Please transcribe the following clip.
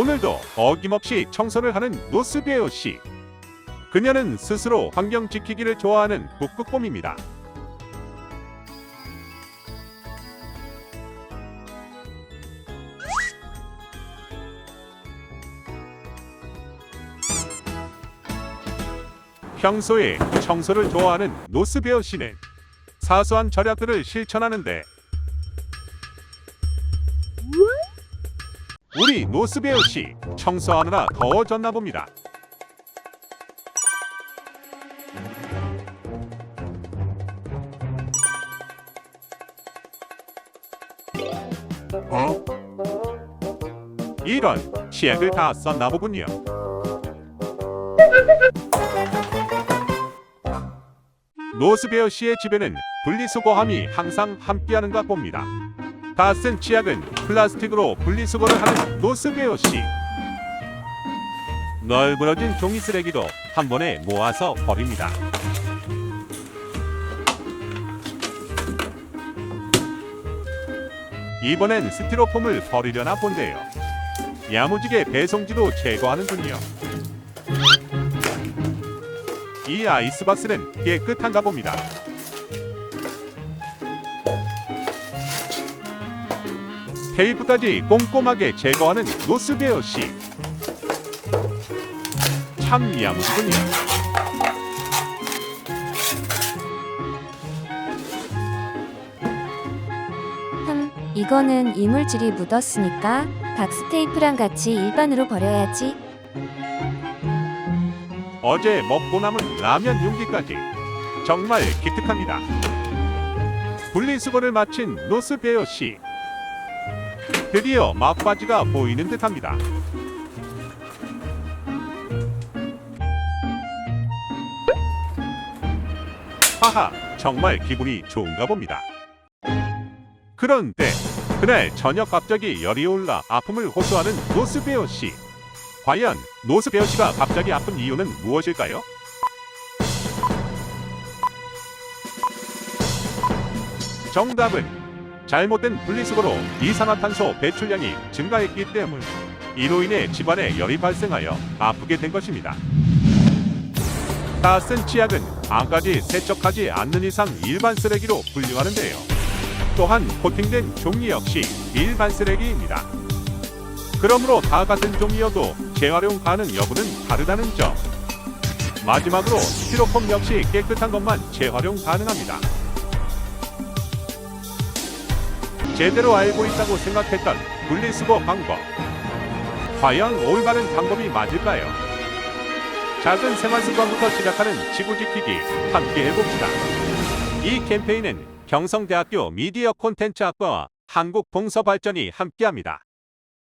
오늘도 어김없이 청소를 하는 노스베어 씨. 그녀는 스스로 환경 지키기를 좋아하는 북극곰입니다. 평소에 청소를 좋아하는 노스베어 씨는 사소한 절약들을 실천하는데 우리 노스베어 씨 청소하느라 더워졌나 봅니다. 이런 치약을 다 썼나 보군요. 노스베어 씨의 집에는 분리수거함이 항상 함께하는가 봅니다. 다 쓴 치약은 플라스틱으로 분리수거를 하는 노스베어 씨. 널브러진 종이 쓰레기도 한 번에 모아서 버립니다. 이번엔 스티로폼을 버리려나 본데요. 야무지게 배송지도 제거하는군요. 이 아이스박스는 깨끗한가 봅니다. 테이프까지 꼼꼼하게 제거하는 노스베어 씨. 참 야무지군요. 흠, 이거는 이물질이 묻었으니까 박스테이프랑 같이 일반으로 버려야지. 어제 먹고 남은 라면 용기까지 정말 기특합니다. 분리수거를 마친 노스베어 씨. 드디어 막바지가 보이는 듯합니다. 하하, 정말 기분이 좋은가 봅니다. 그런데 그날 저녁 갑자기 열이 올라 아픔을 호소하는 노스베어 씨. 과연 노스베어 씨가 갑자기 아픈 이유는 무엇일까요? 정답은 잘못된 분리수거로 이산화탄소 배출량이 증가했기 때문 이로 인해 집안에 열이 발생하여 아프게 된 것입니다. 다쓴 치약은 안까지 세척하지 않는 이상 일반 쓰레기로 분류하는데요. 또한 코팅된 종이 역시 일반 쓰레기입니다. 그러므로 다 같은 종이어도 재활용 가능 여부는 다르다는 점. 마지막으로 스티로폼 역시 깨끗한 것만 재활용 가능합니다. 제대로 알고 있다고 생각했던 분리수거 방법. 과연 올바른 방법이 맞을까요? 작은 생활 습관부터 시작하는 지구 지키기 함께 해봅시다. 이 캠페인은 경성대학교 미디어 콘텐츠 학과와 한국동서발전이 함께합니다.